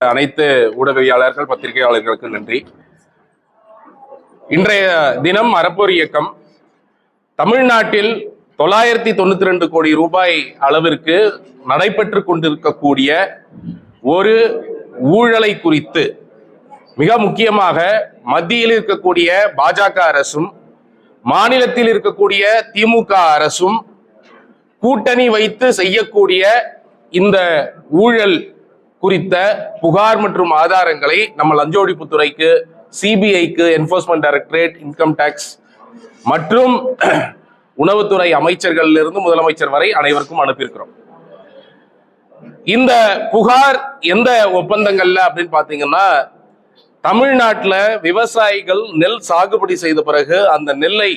அனைத்து ஊடகவியாளர்கள் பத்திரிகையாளர்களுக்கு நன்றி. இன்றைய தினம் அறப்போர் இயக்கம் தமிழ்நாட்டில் தொள்ளாயிரத்தி தொண்ணூத்தி ரெண்டு கோடி ரூபாய் அளவிற்கு நடைபெற்று கொண்டிருக்கக்கூடிய ஒரு ஊழலை குறித்து மிக முக்கியமாக மத்தியில் இருக்கக்கூடிய பாஜக அரசும் மாநிலத்தில் இருக்கக்கூடிய திமுக அரசும் கூட்டணி வைத்து செய்யக்கூடிய இந்த ஊழல் குறித்த புகார் மற்றும் ஆதாரங்களை நம்ம லஞ்ச ஒழிப்புத்துறைக்கு சிபிஐக்கு என்போர்ஸ்மெண்ட் டைரக்டரேட் இன்கம் டேக்ஸ் மற்றும் உணவுத்துறை அமைச்சர்களிலிருந்து முதலமைச்சர் வரை அனைவருக்கும் அனுப்பியிருக்கிறோம். இந்த புகார் எந்த ஒப்பந்தங்கள்ல அப்படின்னு பாத்தீங்கன்னா தமிழ்நாட்டில் விவசாயிகள் நெல் சாகுபடி செய்த பிறகு அந்த நெல்லை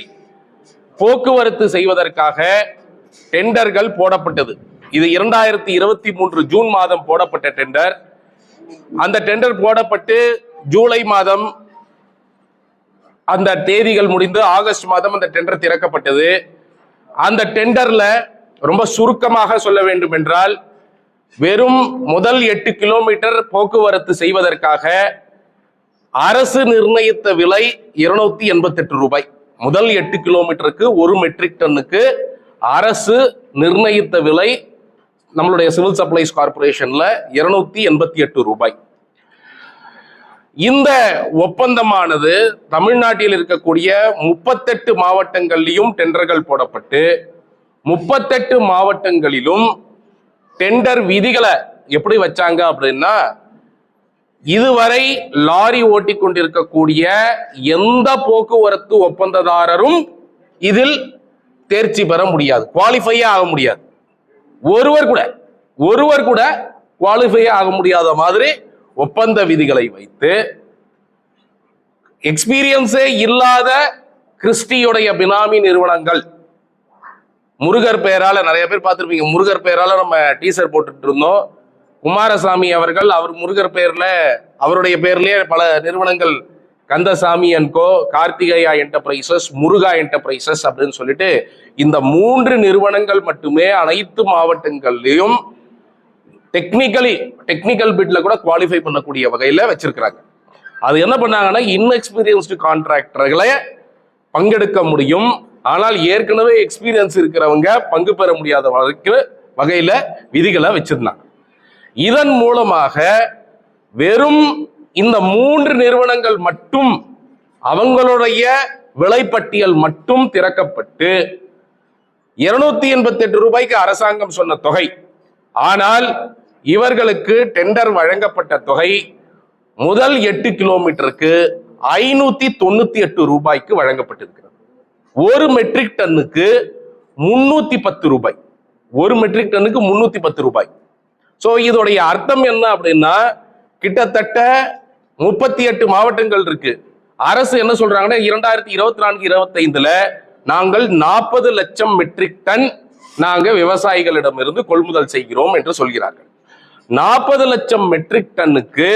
போக்குவரத்து செய்வதற்காக டெண்டர்கள் போடப்பட்டது. இது இரண்டாயிரத்தி இருபத்தி மூன்று ஜூன் மாதம் போடப்பட்ட டெண்டர். அந்த டெண்டர் போடப்பட்டு ஜூலை மாதம் அந்த தேதிகள் முடிந்து ஆகஸ்ட் மாதம் அந்த டெண்டர் திறக்கப்பட்டது. அந்த டெண்டர்ல ரொம்ப சுருக்கமாக சொல்ல வேண்டும் என்றால் வெறும் முதல் எட்டு கிலோமீட்டர் போக்குவரத்து செய்வதற்காக அரசு நிர்ணயித்த விலை இருநூத்தி எண்பத்தெட்டு ரூபாய். முதல் எட்டு கிலோமீட்டருக்கு ஒரு மெட்ரிக் டன்னுக்கு அரசு நிர்ணயித்த விலை நம்மளுடைய சிவில் சப்ளைஸ் கார்பரேஷன்ல இருநூத்தி எண்பத்தி எட்டு ரூபாய். இந்த ஒப்பந்தமானது தமிழ்நாட்டில் இருக்கக்கூடிய முப்பத்தெட்டு மாவட்டங்களிலும் டெண்டர்கள் போடப்பட்டு முப்பத்தெட்டு மாவட்டங்களிலும் டெண்டர் விதிகளை எப்படி வச்சாங்க அப்படின்னா இதுவரை லாரி ஓட்டி கொண்டிருக்கக்கூடிய எந்த போக்குவரத்து ஒப்பந்ததாரரும் இதில் தேர்ச்சி பெற முடியாது குவாலிஃபையே ஆக முடியாது. ஒருவர் கூட ஒருவர் கூட குவாலிஃபை ஆக முடியாத மாதிரி ஒப்பந்த விதிகளை வைத்து எக்ஸ்பீரியன்ஸே இல்லாத கிறிஸ்டியுடைய பினாமி நிறுவனங்கள். முருகர் பெயரால நிறைய பேர் பார்த்துருப்பீங்க. முருகர் பெயரால நம்ம டீசர் போட்டுட்டு இருந்தோம். குமாரசாமி அவர்கள் அவர் முருகர் பெயர்ல அவருடைய பெயர்லயே பல நிறுவனங்கள் Kandasamy and co enterprises Muruga enterprises அப்படின்னு சொல்லிட்டு இந்த மூன்று நிறுவனங்கள் மட்டுமே அனைத்து மாவட்டங்கள்லையும் டெக்னிக்கலி டெக்னிக்கல் பிட்ல கூட குவாலிஃபை பண்ணக்கூடிய வகையில வச்சிருக்கிறாங்க. அது என்ன பண்ணாங்கன்னா இன்எக்ஸ்பீரியன்ஸ்டு கான்ட்ராக்டர்களை பங்கெடுக்க முடியும். ஆனால் ஏற்கனவே எக்ஸ்பீரியன்ஸ் இருக்கிறவங்க பங்கு பெற முடியாத வகைக்கு வகையில விதிகளை வச்சிருந்தாங்க. இதன் மூலமாக வெறும் இந்த மூன்று நிறுவனங்கள் மட்டும் அவங்களுடைய விலைப்பட்டியல் மட்டும் திறக்கப்பட்டு இருநூத்தி எண்பத்தி எட்டு ரூபாய்க்கு அரசாங்கம் சொன்ன தொகை. ஆனால் இவர்களுக்கு டெண்டர் வழங்கப்பட்ட தொகை முதல் எட்டு கிலோமீட்டருக்கு ஐநூத்தி தொண்ணூத்தி எட்டு ரூபாய்க்கு வழங்கப்பட்டிருக்கிறது. ஒரு மெட்ரிக் டன்னுக்கு முன்னூத்தி பத்து ரூபாய். ஒரு மெட்ரிக் டன்னுக்கு முன்னூத்தி பத்து ரூபாய். ஸோ இதோடைய அர்த்தம் என்ன அப்படின்னா கிட்டத்தட்ட முப்பத்தி எட்டு மாவட்டங்கள் இருக்கு. அரசு என்ன சொல்றாங்கன்னா இரண்டாயிரத்தி இருபத்தி நான்கு இருபத்தைந்துல நாங்கள் நாற்பது லட்சம் மெட்ரிக் டன் நாங்க விவசாயிகளிடமிருந்து கொள்முதல் செய்கிறோம் என்று சொல்கிறார்கள். நாற்பது லட்சம் மெட்ரிக் டன்னுக்கு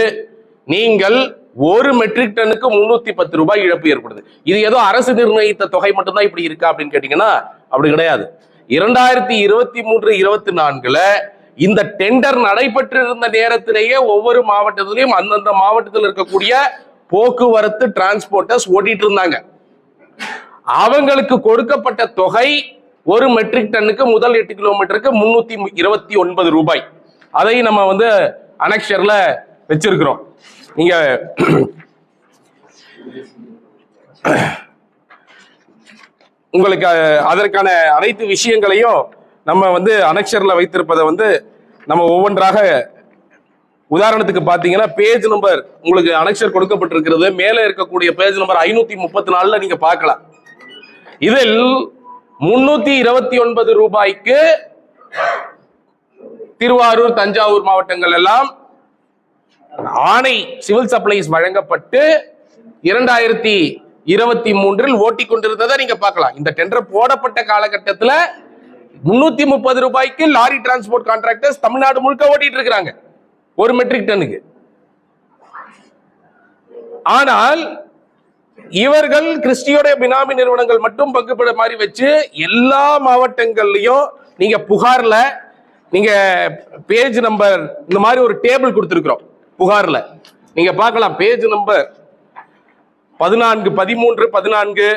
நீங்கள் ஒரு மெட்ரிக் டன்னுக்கு முன்னூத்தி பத்து ரூபாய் இழப்பு ஏற்படுது. இது ஏதோ அரசு நிர்ணயித்த தொகை மட்டும்தான் இப்படி இருக்கா அப்படின்னு கேட்டீங்கன்னா அப்படி கிடையாது. இரண்டாயிரத்தி இருபத்தி மூன்று இருபத்தி நான்குல இந்த டெண்டர் நடைபெற்றிருந்த நேரத்திலேயே ஒவ்வொரு மாவட்டத்திலையும் அந்தந்த மாவட்டத்தில் இருக்கக்கூடிய போக்குவரத்து டிரான்ஸ்போர்ட்டர்ஸ் ஓட்டிட்டு இருந்தாங்க அவங்களுக்கு கொடுக்கப்பட்ட தொகை ஒரு மெட்ரிக் டன்னுக்கு முதல் எட்டு கிலோமீட்டருக்கு முன்னூத்தி இருபத்தி ஒன்பது ரூபாய். அதை நம்ம வந்து அனெக்ஷர்ல வச்சிருக்கிறோம். நீங்க உங்களுக்கு அதற்கான அனைத்து விஷயங்களையும் நம்ம வந்து அனக்ஷரில் வைத்திருப்பதை வந்து நம்ம ஒவ்வொன்றாக உதாரணத்துக்கு பார்த்தீங்கன்னா பேஜ் நம்பர் உங்களுக்கு அனெக்ஷர் கொடுக்கப்பட்டிருக்கிறது. மேலே இருக்கக்கூடிய பேஜ் நம்பர் ஐநூற்றி முப்பத்தி நாலில் நீங்கள் பார்க்கலாம். இதில் முன்னூத்தி இருபத்தி ஒன்பது ரூபாய்க்கு திருவாரூர் தஞ்சாவூர் மாவட்டங்கள் எல்லாம் ஆணை சிவில் சப்ளைஸ் வழங்கப்பட்டு இரண்டாயிரத்தி இருபத்தி மூன்றில் ஓட்டி கொண்டிருந்ததை நீங்க பார்க்கலாம். இந்த டெண்டர் போடப்பட்ட காலகட்டத்தில் முன்னூத்தி முப்பது ரூபாய்க்கு லாரி டிரான்ஸ்போர்ட் கான்ட்ராக்டர்ஸ் தமிழ்நாடு முழுக்க ஓட்டிட்டு இருக்கிறாங்க. ஒரு மெட்ரிக் டன்னுக்கு ஆனால் இவர்கள் கிறிஸ்டியோட பினாமி நிறுவனங்கள் மட்டும் பங்குபட மாதிரி வச்சு எல்லா மாவட்டங்கள்லையும் நீங்க புகார்ல நீங்க பேஜ் நம்பர் இந்த மாதிரி ஒரு டேபிள் கொடுத்துருக்குறோம் புகார்ல. நீங்க பார்க்கலாம் பேஜ் நம்பர் பதினான்கு பதிமூன்று பதினான்கு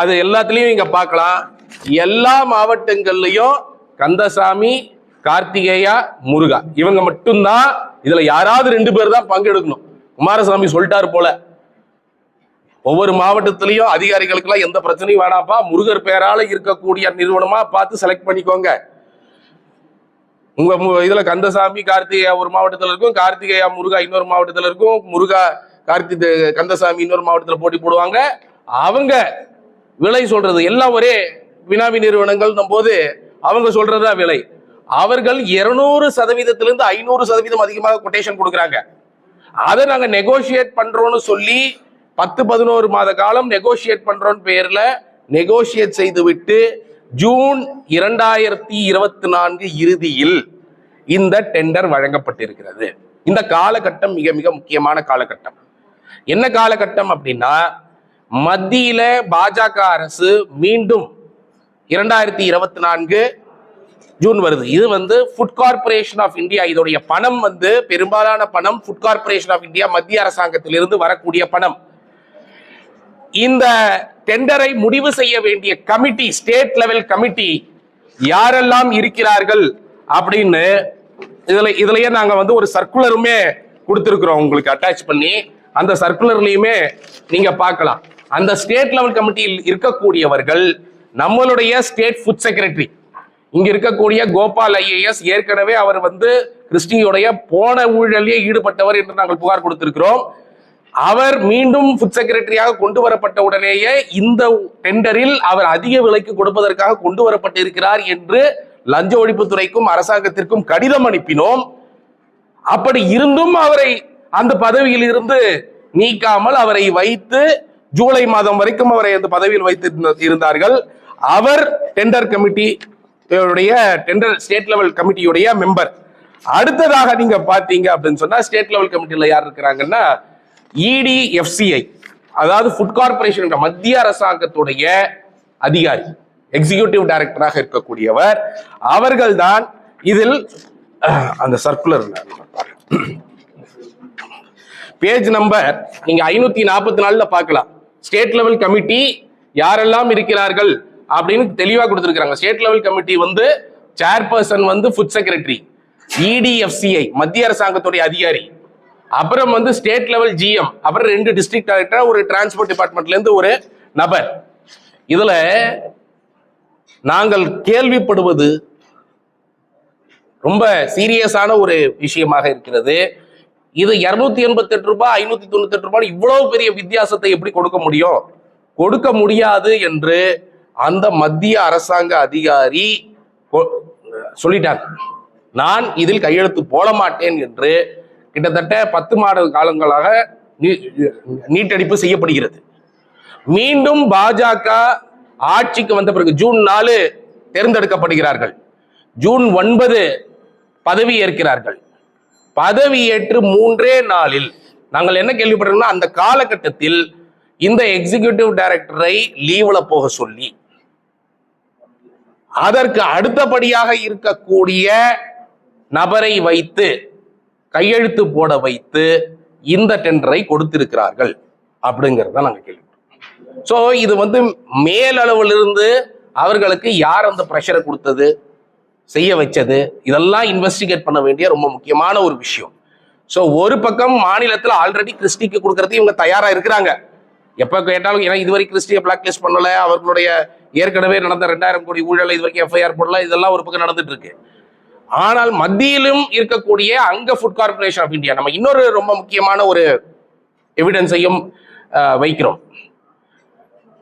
அது எல்லாத்துலயும் நீங்க பார்க்கலாம். எல்லா மாவட்டங்கள்லையும் கந்தசாமி கார்த்திகேயா முருகா. இவங்க மட்டும்தான் இதுல யாராவது ரெண்டு பேர் தான் பங்கெடுக்கணும். குமாரசாமி சொல்லிட்டாரு போல. ஒவ்வொரு மாவட்டத்திலையும் அதிகாரிகளுக்கெல்லாம் எந்த பிரச்சனையும் வேணாப்பா. முருகர் பெயரால இருக்கக்கூடிய நிறுவனமா பார்த்து செலக்ட் பண்ணிக்கோங்க. உங்க மு- இதுல கந்தசாமி கார்த்திகேயா ஒரு மாவட்டத்துல இருக்கும். கார்த்திகேயா முருகா இன்னொரு மாவட்டத்துல இருக்கும். முருகா கார்த்தி கந்தசாமி இன்னொரு மாவட்டத்துல போட்டி போடுவாங்க. அவங்க விலை சொல்றது எல்லாம் ஒரே வினாவி நிறுவனங்கள் போது அவங்க சொல்றதா விலை. அவர்கள் இருநூறு சதவீதத்திலிருந்து ஐநூறு சதவீதம் அதிகமாக கொட்டேஷன் கொடுக்குறாங்க. அதை நாங்கள் நெகோஷியேட் பண்றோம்னு சொல்லி பத்து பதினோரு மாத காலம் நெகோஷியேட் பண்றோம் பேர்ல நெகோஷியேட் செய்துவிட்டு ஜூன் இரண்டாயிரத்தி இருபத்தி நான்கு இறுதியில் இந்த டெண்டர் வழங்கப்பட்டிருக்கிறது. இந்த காலகட்டம் மிக மிக முக்கியமான காலகட்டம். என்ன காலகட்டம் அப்படின்னா மத்தியில பாஜக அரசு மீண்டும் இரண்டாயிரத்தி இருபத்தி நான்கு ஜூன் வருது. இது வந்து ஃபுட் கார்ப்பரேஷன் ஆஃப் இந்தியா இதோடைய பணம் வந்து பெரும்பாலான பணம் ஃபுட் கார்ப்பரேஷன் ஆஃப் இந்தியா மத்திய அரசாங்கத்திலிருந்து வரக்கூடிய பணம். இந்த டெண்டரை முடிவு செய்ய வேண்டிய கமிட்டி ஸ்டேட் லெவல் கமிட்டி யாரெல்லாம் இருக்கிறார்கள் அப்படின்னு இதுல இதுலயே நாங்க வந்து ஒரு சர்க்குலருமே கொடுத்துருக்குறோம் உங்களுக்கு அட்டாச் பண்ணி. அந்த சர்க்குலர்லயுமே நீங்க பார்க்கலாம். அந்த ஸ்டேட் லெவல் கமிட்டியில் இருக்கக்கூடியவர்கள் நம்மளுடைய ஸ்டேட் ஃபுட் செக்ரட்டரி இங்க இருக்கக்கூடிய கோபால் ஐஏஎஸ் ஏற்கனவே அவர் வந்து கிறிஸ்டியுடைய போன ஊழலில் ஈடுபட்டவர் என்று நாங்கள் புகார் கொடுத்திருக்கிறோம். அவர் மீண்டும் ஃபுட் செக்ரட்டரியாக கொண்டு வரப்பட்ட உடனேயே இந்த டெண்டரில் அவர் அதிக விலைக்கு கொடுப்பதற்காக கொண்டு வரப்பட்டிருக்கிறார் என்று லஞ்ச ஒழிப்புத்துறைக்கும் அரசாங்கத்திற்கும் கடிதம் அனுப்பினோம். அப்படி இருந்தும் அவரை அந்த பதவியில் இருந்து நீக்காமல் அவரை வைத்து ஜூலை மாதம் வரைக்கும் அவரை அந்த பதவியில் வைத்து இருந்த- இருந்தார்கள். அவர் tender committee tender state level கமிட்டியுடைய member அடுத்ததாக நீங்க பாத்தீங்க அப்படின்னு சொன்னா ஸ்டேட் லெவல் கமிட்டியில யார் இருக்கிறாங்கன்னா இடிஎஃப்சிஐ இடி எஃப்சிஐ அதாவது ஃபுட் கார்பரேஷன் மத்திய அரசாங்கத்துடைய அதிகாரி எக்ஸிகியூட்டிவ் டைரக்டராக இருக்கக்கூடியவர். அவர்கள்தான் இதில் அந்த சர்க்குலர் பேஜ் நம்பர் நீங்க ஐநூத்தி நாற்பத்தி நாலுல பார்க்கலாம். ஸ்டேட் லெவல் கமிட்டி யாரெல்லாம் இருக்கிறார்கள்? அப்படின்னு தெளிவா கொடுத்துருக்காங்க ஸ்டேட் லெவல் கமிட்டி வந்து சேர்பர்சன் வந்து ஃபுட் செக்ரட்டரி இடிஎஃப்சிஐ மத்திய அரசாங்கத்துடைய அதிகாரி. அப்புறம் வந்து ஸ்டேட் லெவல் ஜிஎம் அப்புறம் ரெண்டு டிஸ்ட்ரிக்ட் டைரக்டர் ஒரு டிரான்ஸ்போர்ட் டிபார்ட்மெண்ட்ல இருந்து ஒரு நபர். இதுல நாங்கள் கேள்விப்படுவது ரொம்ப சீரியஸான ஒரு விஷயமாக இருக்கிறது. இது இருநூத்தி எண்பத்தி எட்டு ரூபாய் ஐநூத்தி தொண்ணூத்தி எட்டு ரூபாய் இவ்வளவு பெரிய வித்தியாசத்தை எப்படி கொடுக்க முடியும்? கொடுக்க முடியாது என்று அந்த மத்திய அரசாங்க அதிகாரி சொல்லிட்டாங்க. நான் இதில் கையெழுத்து போட மாட்டேன் என்று கிட்டத்தட்ட பத்து மாத காலங்களாக நீ- நீட்டடிப்பு செய்யப்படுகிறது. மீண்டும் பாஜக ஆட்சிக்கு வந்த பிறகு ஜூன் நாலு தேர்ந்தெடுக்கப்படுகிறார்கள். ஜூன் ஒன்பது பதவி ஏற்கிறார்கள். பதவி ஏற்று மூன்றே நாளில் நாங்கள் என்ன கேள்விப்படுறோம்னா அந்த காலகட்டத்தில் இந்த எக்ஸிகியூட்டிவ் டைரக்டரை லீவ்ல போக சொல்லி அதற்கு அடுத்தபடியாக இருக்கக்கூடிய நபரை வைத்து கையெழுத்து போட வைத்து இந்த டெண்டரை கொடுத்திருக்கிறார்கள் அப்படிங்கிறத நாங்க கேள்விப்பட்டோம். ஸோ இது வந்து மேலளவிலிருந்து அவர்களுக்கு யார் அந்த ப்ரெஷரை கொடுத்தது செய்ய வச்சது இதெல்லாம் இன்வெஸ்டிகேட் பண்ண வேண்டிய ரொம்ப முக்கியமான ஒரு விஷயம். ஸோ ஒரு பக்கம் மாநிலத்தில் ஆல்ரெடி கிறிஸ்டிக்கு கொடுக்கறது இவங்க தயாரா இருக்கிறாங்க. எப்போ கேட்டாலும் ஏன்னா இதுவரை கிறிஸ்டியை பிளாக் லிஸ்ட் பண்ணல அவர்களுடைய ஏற்கனவே நடந்த ரெண்டாயிரம் கோடி ஊழல் இது வரைக்கும் எஃப்ஐஆர் போடல இதெல்லாம் ஒரு பக்கம் நடந்துட்டு இருக்கு. ஆனால் மத்தியிலும் இருக்கக்கூடிய அங்க ஃபுட் கார்பரேஷன் ஆஃப் இந்தியா நம்ம இன்னொரு ரொம்ப முக்கியமான ஒரு எவிடன்ஸையும் அஹ், வைக்கிறோம்.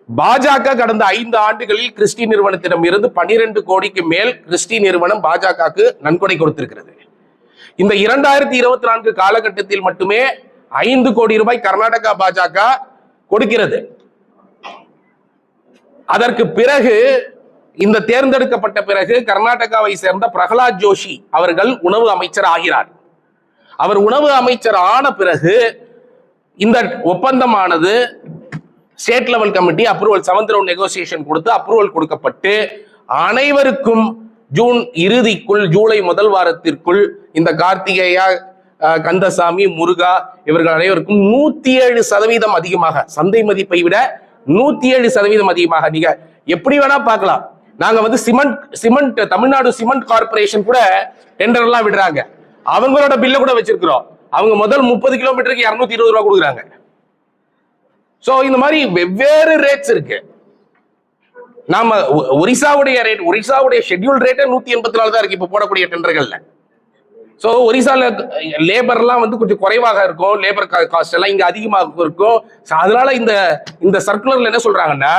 பாஜக கடந்த ஐந்து ஆண்டுகளில் கிறிஸ்டி நிறுவனத்திடம் இருந்து பனிரெண்டு கோடிக்கு மேல் கிறிஸ்டி நிறுவனம் பாஜகவுக்கு நன்கொடை கொடுத்திருக்கிறது. இந்த இரண்டாயிரத்தி இருபத்தி நான்கு காலகட்டத்தில் மட்டுமே ஐந்து கோடி ரூபாய் கர்நாடகா பாஜக கொடுக்கிறது. அதற்கு பிறகு இந்த தேர்ந்தெடுக்கப்பட்ட பிறகு கர்நாடகாவை சேர்ந்த பிரகலாத் ஜோஷி அவர்கள் உணவு அமைச்சர் ஆகிறார். அவர் உணவு அமைச்சர் ஆன பிறகு இந்த ஒப்பந்தமானது state level committee approval seventh round negotiation கொடுத்து அப்ரூவல் கொடுக்கப்பட்டு அனைவருக்கும் ஜூன் இறுதிக்குள் ஜூலை முதல் வாரத்திற்குள் இந்த கார்த்திகேயா கந்தசாமி முருகா இவர்கள் அனைவருக்கும் நூத்தி ஏழு சதவீதம் அதிகமாக சந்தை மதிப்பை விட நூத்தி ஏழு சதவீதம் அதிகமாக. நீங்க எப்படி வேணா பார்க்கலாம். நாங்க வந்து cement cement Tamil Nadu cement corporation கூட டெண்டர் எல்லாம் விடுறாங்க. அவங்களோட பில்ல கூட வச்சிருக்கிறோம். அவங்க முதல் முப்பது கிலோமீட்டருக்கு இருநூத்தி இருபது ரூபா கொடுக்குறாங்க. சோ இந்த மாதிரி வெவ்வேறு ரேட்ஸ் இருக்கு. நாம ஒ- ஒரிசாவுடைய ரேட் ஒரிசாவுடைய ஷெட்யூல் ரேட்டே நூத்தி எண்பத்தி நாலு தான் இருக்கு. இப்ப போடக்கூடிய டெண்டர்கள்ல ஸோ ஒரிசால லேபர்லாம் வந்து கொஞ்சம் குறைவாக இருக்கும். லேபர் காஸ்ட் எல்லாம் இங்கே அதிகமாக இருக்கும். ஸோ அதனால இந்த இந்த சர்க்குலர்ல என்ன சொல்றாங்கன்னா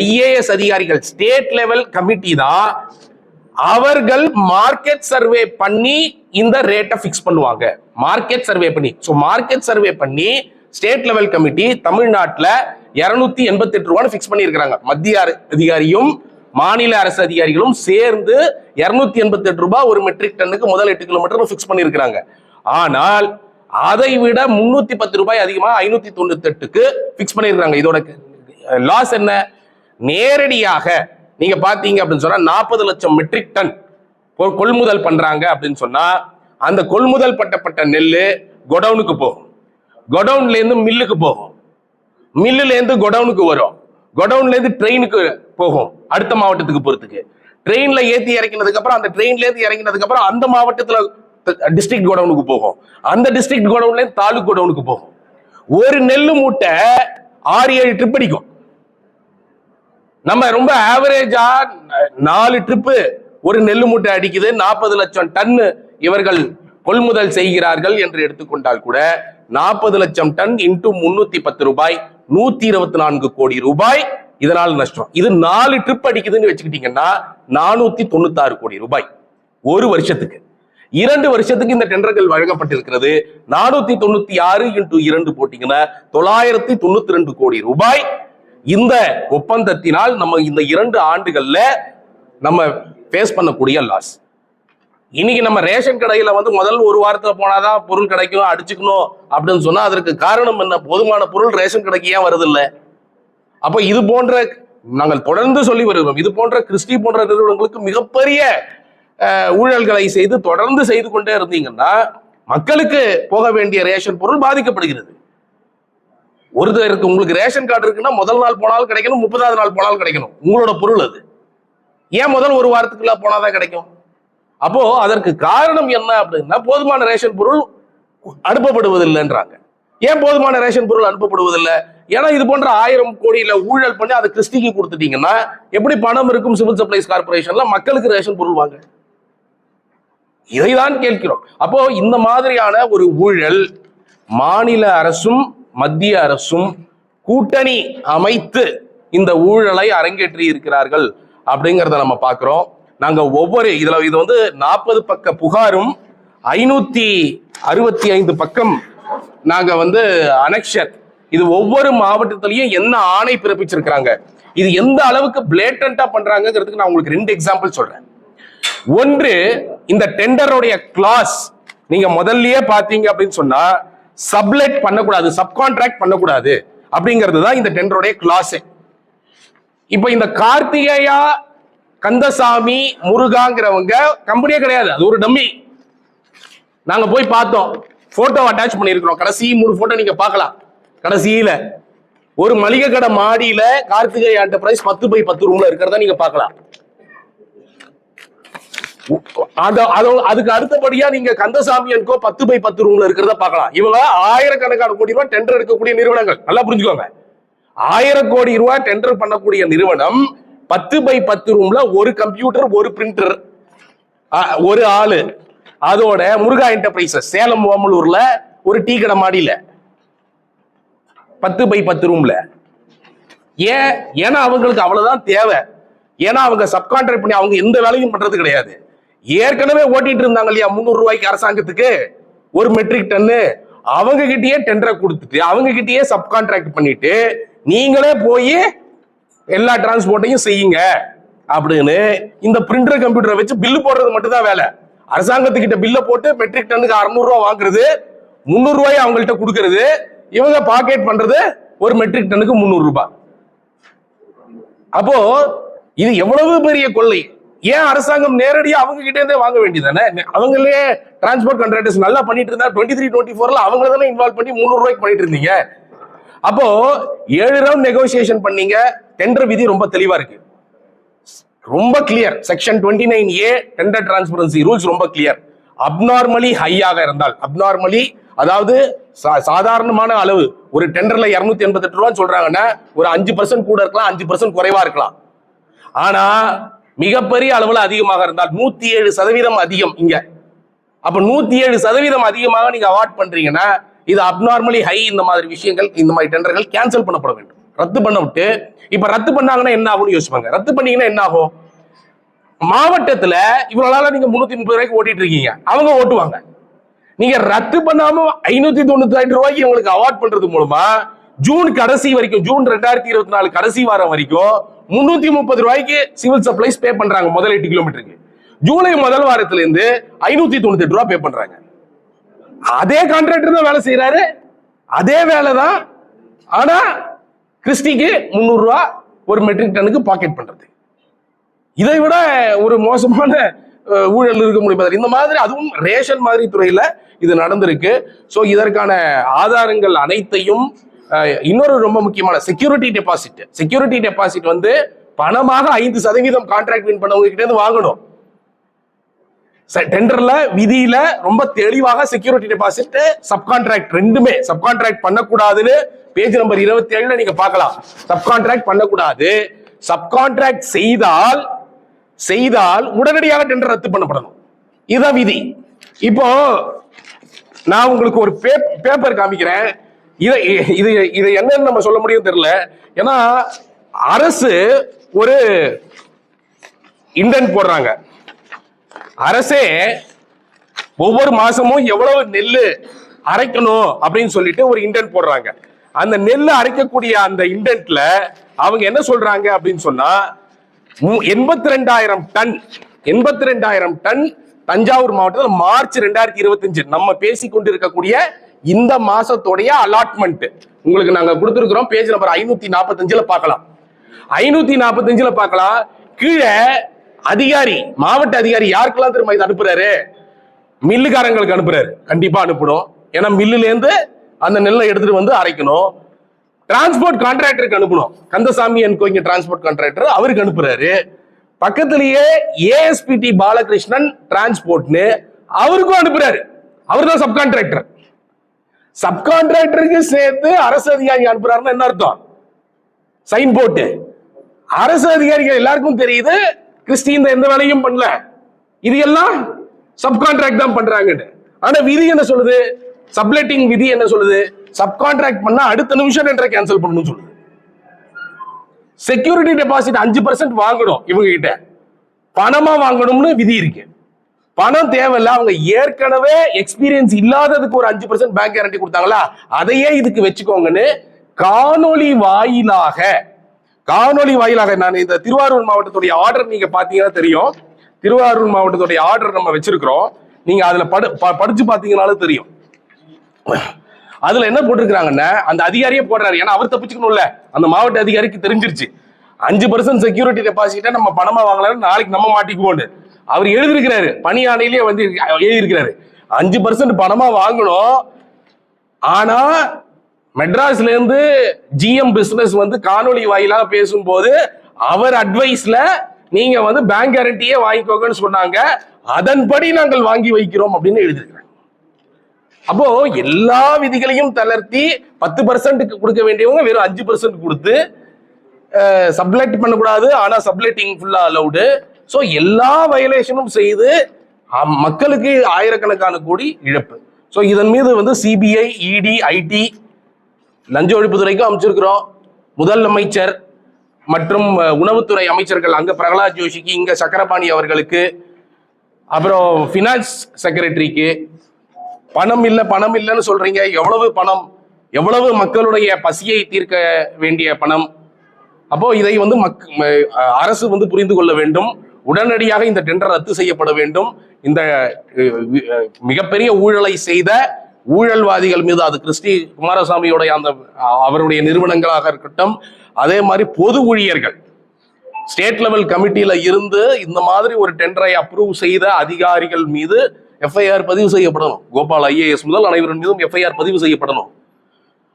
ஐஏஎஸ் அதிகாரிகள் ஸ்டேட் லெவல் கமிட்டி தான் அவர்கள் மார்க்கெட் சர்வே பண்ணி இந்த ரேட்டை ஃபிக்ஸ் பண்ணுவாங்க. மார்க்கெட் சர்வே பண்ணி. ஸோ மார்க்கெட் சர்வே பண்ணி ஸ்டேட் லெவல் கமிட்டி தமிழ்நாட்டில் இரநூத்தி எண்பத்தி எட்டு ரூபான்னு ஃபிக்ஸ் பண்ணியிருக்கிறாங்க. மத்திய அதிகாரியும் மாநில அரசு அதிகாரிகளும் சேர்ந்து இருநூத்தி எண்பத்தி எட்டு ரூபாய் ஒரு மெட்ரிக் டன்னுக்கு முதல் எட்டு கிலோமீட்டர் ஃபிக்ஸ் பண்ணியிருக்கிறாங்க. ஆனால் அதை விட முன்னூத்தி பத்து ரூபாய் அதிகமா ஐநூத்தி தொண்ணூத்தி எட்டுக்கு ஃபிக்ஸ் பண்ணியிருக்காங்க இதோட லாஸ் என்ன? நேரடியாக நீங்க பாத்தீங்க அப்படின்னு சொன்னா நாற்பது லட்சம் மெட்ரிக் டன் கொ- கொள்முதல் பண்றாங்க அப்படின்னு சொன்னா அந்த கொள்முதல் பட்டப்பட்ட நெல்லு கொடவுனுக்கு போகும். கொடவுன்ல இருந்து மில்லுக்கு போகும். மில்லுல இருந்து கொடவுனுக்கு வரும். கொடவுன்ல இருந்து ட்ரெயினுக்கு போகும். அடுத்த மாவட்டத்துக்கு போறதுக்கு. ட்ரெயின்ல ஏத்தி இறக்கினதுக்கு அப்புறம் அந்த ட்ரெயின்ல ஏத்தி இறக்கினதுக்கு அப்புறம் அந்த மாவட்டத்துல டிஸ்ட்ரிக்ட் கோடவுனுக்கு போகும். அந்த டிஸ்ட்ரிக்ட் கோடவுன்ல தாலுக் கோடவுனுக்கு போகும். ஒரு நெல்லு மூட்டை ஆறு ஏழு ட்ரிப் அடிக்கும். நம்ம ரொம்ப ஆவரேஜா நாலு ட்ரிப்பு ஒரு நெல்லு மூட்டை அடிக்குது. நாற்பது லட்சம் டன்னு இவர்கள் கொள்முதல் செய்கிறார்கள் என்று எடுத்துக்கொண்டால் கூட நாற்பது லட்சம் டன் இன்டூ முன்னூத்தி பத்து ரூபாய் நூத்தி இருபத்தி நான்கு கோடி ரூபாய் இதனால் நஷ்டம். இது நாலு ட்ரிப் அடிக்குதுன்னு வச்சுக்கிட்டீங்கன்னா நானூத்தி தொண்ணூத்தாறு கோடி ரூபாய். ஒரு வருஷத்துக்கு. இரண்டு வருஷத்துக்கு இந்த டெண்டர்கள் வழங்கப்பட்டிருக்கிறது. நானூத்தி தொண்ணூத்தி ஆறு இன்டூ இரண்டு போட்டீங்கன்னா தொள்ளாயிரத்தி தொண்ணூத்தி ரெண்டு கோடி ரூபாய். இந்த ஒப்பந்தத்தினால் நம்ம இந்த இரண்டு ஆண்டுகள்ல நம்ம ஃபேஸ் பண்ணக்கூடிய லாஸ் இன்னைக்கு நம்ம ரேஷன் கடையில வந்து முதல் ஒரு வாரத்துல போனாதான் பொருள் கிடைக்கும் அடிச்சுக்கணும் அப்படின்னு சொன்னா அதற்கு காரணம் என்ன? போதுமான பொருள் ரேஷன் கடைக்கு ஏன் வருது இல்லை அப்ப இது போன்ற நாங்கள் தொடர்ந்து சொல்லி வருகிறோம். இது போன்ற கிறிஸ்டி போன்ற நிறுவனங்களுக்கு மிகப்பெரிய ஊழல்களை செய்து தொடர்ந்து செய்து கொண்டே இருந்தீங்கன்னா மக்களுக்கு போக வேண்டிய ரேஷன் பொருள் பாதிக்கப்படுகிறது. ஒருத்தருக்கு உங்களுக்கு ரேஷன் கார்டு இருக்குன்னா முதல் நாள் போனாலும் கிடைக்கணும் முப்பதாவது நாள் போனாலும் கிடைக்கணும். உங்களோட பொருள் அது. ஏன் முதல் ஒரு வாரத்துக்குள்ள போனாதான் கிடைக்கும்? அப்போ அதற்கு காரணம் என்ன அப்படின்னா போதுமான ரேஷன் பொருள் அனுப்பப்படுவதில்லைன்றாங்க. ஏன் போதுமான ரேஷன் பொருள் அனுப்பப்படுவதில்லை? ஏன்னா இது போன்ற ஆயிரம் கோடியில ஊழல் பண்ணி அதை கிறிஸ்டிக்கு கொடுத்துட்டீங்கன்னா எப்படி பணம் இருக்கும் சிவில் சப்ளைஸ் கார்பரேஷன்ல மக்களுக்கு ரேஷன் பொருள் வாங்க? இதைதான் கேட்கிறோம். அப்போ இந்த மாதிரியான ஒரு ஊழல் மாநில அரசும் மத்திய அரசும் கூட்டணி அமைத்து இந்த ஊழலை அரங்கேற்றி இருக்கிறார்கள் அப்படிங்கிறத நம்ம பார்க்கிறோம். நாங்க ஒவ்வொரு இதுல இது வந்து நாற்பது பக்க புகாரும் ஐநூத்தி அறுபத்தி ஐந்து பக்கம் நாங்க வந்து அனெக்ஷர். இது ஒவ்வொரு மாவட்டத்திலையும் என்ன ஆணை பிறப்பிச்சிருக்கிறாங்க? இது எந்த அளவுக்கு பிளேட்டண்டா பண்றாங்கிறதுக்கு நான் உங்களுக்கு ரெண்டு எக்ஸாம்பிள் சொல்றேன். ஒன்று இந்த டெண்டருடைய கிளாஸ் நீங்க முதல்லயே பாத்தீங்க அப்படின்னு சொன்னா சப்லெட் பண்ணக்கூடாது சப்கான்ட்ராக்ட் பண்ணக்கூடாது அப்படிங்கிறது தான் இந்த டெண்டருடைய கிளாஸ் இப்போ இந்த கார்த்திகேயா கந்தசாமி முருகாங்கிறவங்க கம்பெனியே கிடையாது. அது ஒரு டம்மி. நாங்க போய் பார்த்தோம். போட்டோ அட்டாச் பண்ணியிருக்கிறோம். கடைசி மூணு போட்டோ நீங்க பார்க்கலாம். கடைசியில. ஒரு மளிகை கடை மாடியில கார்த்திகேயா என்டர்பிரைஸ் பத்து பை பத்து ரூம்ல இருக்கிறத நீங்க பார்க்கலாம். அதுக்கு அடுத்தபடியா நீங்க கந்தசாமி என்கோ பத்து பை பத்து ரூம்ல இருக்கிறத பார்க்கலாம். இவங்க ஆயிரக்கணக்கான கோடி ரூபாய் டெண்டர் எடுக்கக்கூடிய நிறுவனங்கள். நல்லா புரிஞ்சுக்கோங்க. ஆயிரம் கோடி ரூபாய் டெண்டர் பண்ணக்கூடிய நிறுவனம் பத்து பை பத்து ரூம்ல ஒரு கம்ப்யூட்டர் ஒரு பிரிண்டர் ஒரு ஆளு. அதோட முருகா என்டர்பிரைசஸ் சேலம் ஓமலூர்ல ஒரு டீ கடை மாடியில. பத்து பை பத்து ரூம்ல ஏன்? ஏன்னா அவங்களுக்கு அவ்வளவுதான் தேவை. ஏன்னா அவங்க சப்கான்ட்ராக்ட் பண்ணி அவங்க எந்த வேலையும் பண்றது கிடையாது. ஏற்கனவே ஓட்டிட்டு இருந்தாங்க இல்லையா முந்நூறு ரூபாய்க்கு அரசாங்கத்துக்கு? ஒரு மெட்ரிக் டன்னு அவங்க கிட்டயே டெண்டரை கொடுத்துட்டு அவங்க கிட்டயே சப்கான்ட்ராக்ட் பண்ணிட்டு நீங்களே போய் எல்லா டிரான்ஸ்போர்ட்டையும் செய்யுங்க அப்படின்னு இந்த பிரிண்டர் கம்ப்யூட்டரை வச்சு பில்லு போடுறது மட்டும்தான் வேலை. அரசாங்கத்துக்கிட்ட பில்லை போட்டு மெட்ரிக் டன்னுக்கு அறுநூறுவா வாங்குறது முந்நூறு ரூபாய் அவங்கள்ட்ட கொடுக்கறது இவங்க பாக்கெட் பண்றது ஒரு மெட்ரிக் டன்னுக்கு முந்நூறு ரூபாய் அப்போ இது எவ்வளவு பெரிய கொள்ளை? ஏன் அரசாங்கம் நேரடியாக அவங்க கிட்டே இருந்தே வாங்க வேண்டியதானே அவங்களே டிரான்ஸ்போர்ட் கான்ட்ராக்டர்ஸ் நல்லா பண்ணிட்டு இருந்தா டுவெண்ட்டி த்ரீ டுவெண்ட்டி ஃபோர்ல அவங்க தானே இன்வால்வ் பண்ணி முந்நூறு ரூபாய்க்கு பண்ணிட்டு இருந்தீங்க. அப்போ ஏழு ரவுண்ட் நெகோசியேஷன் பண்ணீங்க. டெண்டர் விதி ரொம்ப தெளிவா இருக்கு. ரொம்ப clear section twenty nine A tender transparency rules ரொம்ப கிளியர் அப்நார்மலி ஹையாக இருந்தால் அப்நார்மலி அதாவது சா- சாதாரணமான அளவு ஒரு டெண்டர்ல இருநூத்தி எண்பத்தெட்டு ரூபான்னு சொல்றாங்கன்னா ஒரு அஞ்சு பர்சன்ட் கூட இருக்கலாம் அஞ்சு பர்சன்ட் குறைவா இருக்கலாம். ஆனா மிகப்பெரிய அளவுல அதிகமாக இருந்தால் நூத்தி ஏழு சதவீதம் அதிகம் இங்க. அப்ப நூத்தி ஏழு சதவீதம் அதிகமாக நீங்க அவார்ட் பண்றீங்கன்னா இது அப்நார்மலி ஹை இந்த மாதிரி விஷயங்கள் இந்த மாதிரி டெண்டர்கள் கேன்சல் பண்ணப்பட வேண்டும். ரத்து பண்ண விட்டு இப்ப ரத்து பண்ணாங்கன்னா என்ன ஆகும்னு யோசிப்பாங்க. ரத்து பண்ணீங்கன்னா என்ன ஆகும்? மாவட்டத்துல இவ்வளவு நாளா நீங்க முன்னூத்தி முப்பது ரூபாய்க்கு ஓட்டிட்டு இருக்கீங்க. அவங்க ஓட்டுவாங்க. நீங்க ரத்து பண்ணாம ஐநூத்தி தொண்ணூத்தி ரெண்டு ரூபாய்க்கு உங்களுக்கு அவார்ட் பண்றது மூலமா ஜூன் கடைசி வரைக்கும் ஜூன் ரெண்டாயிரத்தி இருபத்தி நாலு கடைசி வாரம் வரைக்கும் முன்னூத்தி முப்பது ரூபாய்க்கு சிவில் சப்ளைஸ் பே பண்றாங்க முதல் எட்டு கிலோமீட்டருக்கு ஜூலை முதல் வாரத்துல இருந்து ஐநூத்தி தொண்ணூத்தி எட்டு ரூபாய் பே பண்றாங்க. அதே கான்ட்ராக்டர் தான் வேலை செய்யறாரு அதே வேலை தான் ஆனா கிறிஸ்டிக்கு முந்நூறு ஒரு மெட்ரிக் டனுக்கு பாக்கெட் பண்றது. இதை விட ஒரு மோசமான ஊழல் இருக்க முடியாது இந்த மாதிரி அதுவும் ரேஷன் மாதிரி துறையில இது நடந்திருக்கு. ஸோ இதற்கான ஆதாரங்கள் அனைத்தையும் இன்னொரு ரொம்ப முக்கியமான செக்யூரிட்டி டெபாசிட் செக்யூரிட்டி டெபாசிட் வந்து பணமாக ஐந்து சதவீதம் கான்ட்ராக்ட் வின் பண்ணவங்க கிட்டேருந்து வாங்கணும். டெண்டர்ல விதியில ரொம்ப தெளிவாக செக்யூரிட்டி டெபாசிட் சப்கான்ட்ராக்ட் ரெண்டுமே சப்கான்ட்ராக்ட் பண்ணக்கூடாதுன்னு பேஜ் நம்பர் இருபத்தி ஏழுல நீங்க பார்க்கலாம். சப்கான்ட்ராக்ட் பண்ணக்கூடாது. சப்கான்ட்ராக்ட் செய்தால் செய்தால் உடனடியாக டெண்டர் ரத்து பண்ணப்படணும். இதுதான் விதி. இப்போ நான் உங்களுக்கு ஒரு பேப்பர் காமிக்கிறேன். இதை இது இதை என்னன்னு நம்ம சொல்ல முடியும் தெரியல. ஏன்னா அரசு ஒரு இன்டென்ட் போடுறாங்க. அரசே ஒவ்வொரு மாசமும் எவ்வளவு நெல் அரைக்கணும் அப்படின்னு சொல்லிட்டு ஒரு இன்டென்ட் போடுறாங்க. அந்த நெல் அரைக்கக்கூடிய அந்த இன்டென்ட்ல அவங்க என்ன சொல்றாங்க அப்படின்னு சொன்னா எண்பத்தி ரெண்டாயிரம் டன் எண்பத்தி ரெண்டாயிரம் டன் தஞ்சாவூர் மாவட்டத்தில் மார்ச் ரெண்டாயிரத்தி இருபத்தஞ்சு நம்ம பேசி கொண்டிருக்கக்கூடிய இந்த மாசத்துடைய அலாட்மெண்ட் உங்களுக்கு நாங்க கொடுத்துருக்கிறோம் பேஜ் நம்பர் ஐநூத்தி நாற்பத்தஞ்சுல பார்க்கலாம். ஐநூத்தி நாற்பத்தஞ்சுல பார்க்கலாம். கீழே அதிகாரி மாவட்ட அதிகாரி யாருக்கெல்லாம் திரும்ப இது அனுப்புறாரு? மில்லுக்காரங்களுக்கு அனுப்புறாரு. கண்டிப்பா அனுப்பணும் ஏன்னா மில்லுலேருந்து அந்த நெல்லை எடுத்துட்டு வந்து அரைக்கணும். டிரான்ஸ்போர்ட் கான்ட்ராக்டருக்கு அனுப்பணும். கந்தசாமி என் கோயிங்க டிரான்ஸ்போர்ட் கான்ட்ராக்டர் அவருக்கு அனுப்புறாரு. பக்கத்திலேயே ஏஎஸ்பிடி பாலகிருஷ்ணன் டிரான்ஸ்போர்ட்னு அவருக்கும் அனுப்புறாரு. அவர் தான் சப்கான்ட்ராக்டர் சப்கான்ட்ராக்டருக்கு சேர்த்து அரசு அதிகாரி அனுப்புறாருன்னா என்ன அர்த்தம்? சைன் போட்டு அரசு அதிகாரிகள் எல்லாருக்கும் தெரியுது. கிறிஸ்டி இந்த எந்த வேலையும் பண்ணல. இது எல்லாம் சப்கான்ட்ராக்ட் தான் பண்றாங்கன்னு. ஆனா விதி என்ன சொல்லுது? சப்லெட்டிங் விதி என்ன சொல்லுது? சப்கான்ட்ராக்ட் பண்ணா அடுத்த நிமிஷம் என்ற கேன்சல் பண்ணணும்னு சொல்லுது. செக்யூரிட்டி டெபாசிட் அஞ்சு பர்சன்ட் வாங்கணும் இவங்க கிட்ட பணமா வாங்கணும்னு விதி இருக்கு. பணம் தேவையில்ல அவங்க ஏற்கனவே எக்ஸ்பீரியன்ஸ் இல்லாததுக்கு ஒரு அஞ்சு பர்சன்ட் பேங்க் கேரண்டி கொடுத்தாங்களா? அதையே இதுக்கு வச்சுக்கோங்கன்னு காணொளி வாயிலாக காணொளி வாயிலாக நான் இந்த திருவாரூர் மாவட்டத்துடைய ஆர்டர் நீங்க பாத்தீங்கன்னா தெரியும். திருவாரூர் மாவட்டத்துடைய ஆர்டர் நம்ம வச்சிருக்கிறோம். நீங்க அதுல படு ப- படிச்சு பாத்தீங்கன்னாலும் தெரியும். அதுல என்ன போட்டிருக்கிறாங்கன்னா அந்த அதிகாரியே போடுறாரு. ஏன்னா அவர் தப்பிச்சுக்கணும்ல. அந்த மாவட்ட அதிகாரிக்கு தெரிஞ்சிருச்சு. அஞ்சு பர்சன்ட் செக்யூரிட்டி டெபாசிட்டா நம்ம பணமா வாங்கலாம் நாளைக்கு நம்ம மாட்டிக்குவோன்னு அவர் எழுதியிருக்கிறாரு. பணி ஆணையிலேயே வந்து எழுதியிருக்கிறாரு. அஞ்சு பர்சன்ட் பணமா வாங்கணும். ஆனா மெட்ராஸ்ல இருந்து ஜிஎம் பிசினஸ் வந்து காணொலி வாயிலாக பேசும்போது அவர் அட்வைஸ்ல நீங்க வந்து பேங்க் கேரண்டியே வாங்கிக்கோங்கன்னு சொன்னாங்க. அதன்படி நாங்கள் வாங்கி வைக்கிறோம் அப்படின்னு எழுதியிருக்கிறேன் அப்போ எல்லா விதிகளையும் தளர்த்தி பத்து பர்சன்ட்டுக்கு கொடுக்க வேண்டியவங்க வெறும் அஞ்சு பர்சன்ட் கொடுத்து சப்லெட் பண்ணக்கூடாது. ஆனா சப்லெட்டிங் ஃபுல்லா அலௌடு ஸோ எல்லா வயலேஷனும் செய்து மக்களுக்கு ஆயிரக்கணக்கான கோடி இழப்பு. ஸோ இதன் மீது வந்து சிபிஐ இடி ஐடி லஞ்ச ஒழிப்புத்துறைக்கும் அமைச்சிருக்கிறோம். முதல் அமைச்சர் மற்றும் உணவுத்துறை அமைச்சர்கள் அங்க பிரகலாத் ஜோஷிக்கு இங்க சக்கரபாணி அவர்களுக்கு அப்புறம் ஃபினான்ஸ் செக்ரட்டரிக்கு பணம் இல்லை பணம் இல்லைன்னு சொல்றீங்க. எவ்வளவு பணம் எவ்வளவு மக்களுடைய பசியை தீர்க்க வேண்டிய பணம்? அப்போ இதை வந்து மக் ம- அரசு வந்து புரிந்து கொள்ள வேண்டும். உடனடியாக இந்த டெண்டர் ரத்து செய்யப்பட வேண்டும். இந்த மிகப்பெரிய ஊழலை செய்த ஊழல்வாதிகள் மீது அது கிறிஸ்டி குமாரசாமியோடைய அந்த அவருடைய நிறுவனங்களாக இருக்கட்டும் அதே மாதிரி பொது ஊழியர்கள் ஸ்டேட் லெவல் கமிட்டியில இருந்து இந்த மாதிரி ஒரு டெண்டரை அப்ரூவ் செய்த அதிகாரிகள் மீது எஃப்ஐஆர் பதிவு செய்யப்படணும். கோபால் ஐஏஎஸ் முதல் அனைவரின் மீதும் எஃப்ஐஆர் பதிவு செய்யப்படணும்.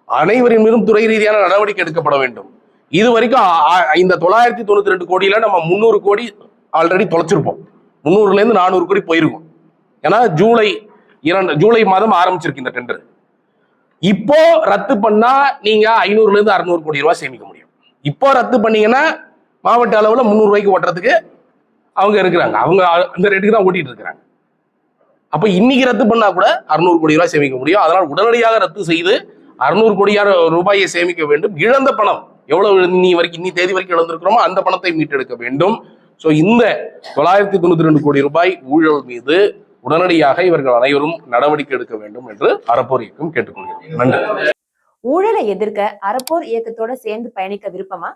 அனைவரின் மீதும் துறை ரீதியான நடவடிக்கை எடுக்கப்பட வேண்டும். இது வரைக்கும் இந்த தொள்ளாயிரத்தி தொண்ணூத்தி ரெண்டு கோடியில நம்ம முந்நூறு கோடி ஆல்ரெடி தொலைச்சிருப்போம். முந்நூறுல இருந்து நானூறு கோடி போயிருக்கும். ஏன்னா ஜூலை இரண்டு ஜூலை மாதம் ஆரம்பிச்சிருக்கு இந்த டெண்டர் இப்போ ரத்து பண்ணா நீங்க ஐநூறுல இருந்து அறுநூறு கோடி ரூபாய் சேமிக்க முடியும். இப்போ ரத்து பண்ணீங்கன்னா மாவட்ட அளவுல முந்நூறு ரூபாய்க்கு ஓட்டுறதுக்கு அவங்க இருக்கிறாங்க. அவங்க அந்த ரேட்டுக்கு தான் ஓட்டிட்டு இருக்கிறாங்க. அப்ப இன்னைக்கு ரத்து பண்ணா கூட அறுநூறு கோடி ரூபாய் சேமிக்க முடியும். அதனால் உடனடியாக ரத்து செய்து அறுநூறு கோடியார ரூபாயை சேமிக்க வேண்டும். இழந்த பணம் எவ்வளவு இன்னி வரைக்கும் இன்னி தேதி வரைக்கும் இழந்திருக்கிறோமோ அந்த பணத்தை மீட்டெடுக்க வேண்டும். ஸோ இந்த தொள்ளாயிரத்தி தொண்ணூத்தி ரெண்டு கோடி ரூபாய் ஊழல் மீது உடனடியாக இவர்கள் அனைவரும் நடவடிக்கை எடுக்க வேண்டும் என்று அறப்போர் இயக்கம் கேட்டுக்கொள்கிறேன் நன்றி. ஊழலை எதிர்க்க அறப்போர் இயக்கத்தோட சேர்ந்து பயணிக்க விருப்பமா?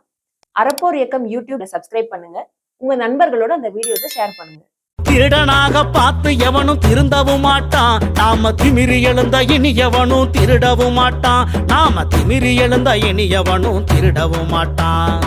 அறப்போர் இயக்கம் யூடியூப்ல சப்ஸ்கிரைப் பண்ணுங்க. உங்க நண்பர்களோட அந்த வீடியோஸை ஷேர் பண்ணுங்க. திருடனாக பார்த்து எவனும் திருந்தவும் மாட்டான். நாம திமிரி எழுந்த இனி எவனும் திருடவும் மாட்டான். நாம திமிரி எழுந்த இனி எவனும் திருடவும் மாட்டான்.